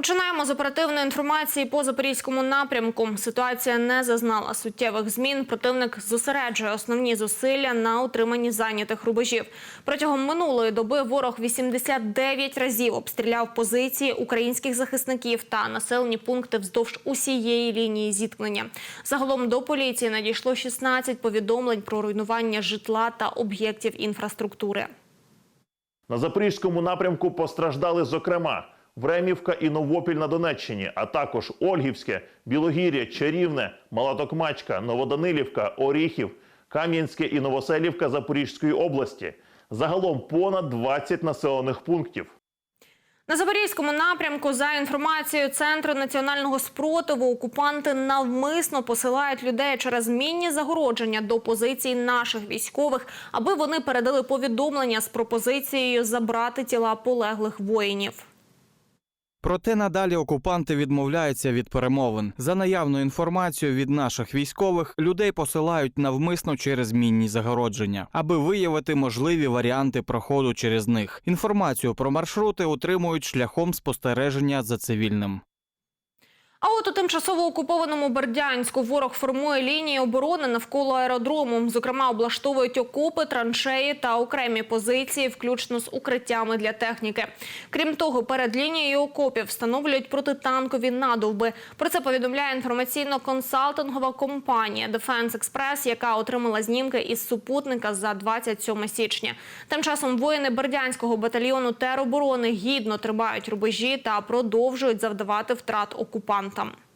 Починаємо з оперативної інформації по запорізькому напрямку. Ситуація не зазнала суттєвих змін. Противник зосереджує основні зусилля на утриманні зайнятих рубежів. Протягом минулої доби ворог 89 разів обстріляв позиції українських захисників та населені пункти вздовж усієї лінії зіткнення. Загалом до поліції надійшло 16 повідомлень про руйнування житла та об'єктів інфраструктури. На запорізькому напрямку постраждали, зокрема, Времівка і Новопіль на Донеччині, а також Ольгівське, Білогір'я, Чарівне, Малатокмачка, Новоданилівка, Оріхів, Кам'янське і Новоселівка Запорізької області. Загалом понад 20 населених пунктів. На Запорізькому напрямку, за інформацією Центру національного спротиву, окупанти навмисно посилають людей через мінні загородження до позицій наших військових, аби вони передали повідомлення з пропозицією забрати тіла полеглих воїнів. Проте надалі окупанти відмовляються від перемовин. За наявною інформацією від наших військових людей посилають навмисно через мінні загородження, аби виявити можливі варіанти проходу через них. Інформацію про маршрути отримують шляхом спостереження за цивільним. А от у тимчасово окупованому Бердянську ворог формує лінії оборони навколо аеродрому. Зокрема, облаштовують окопи, траншеї та окремі позиції, включно з укриттями для техніки. Крім того, перед лінією окопів встановлюють протитанкові надовби. Про це повідомляє інформаційно-консалтингова компанія Defense Express, яка отримала знімки із супутника за 27 січня. Тим часом воїни Бердянського батальйону тероборони гідно тримають рубежі та продовжують завдавати втрат Mantam.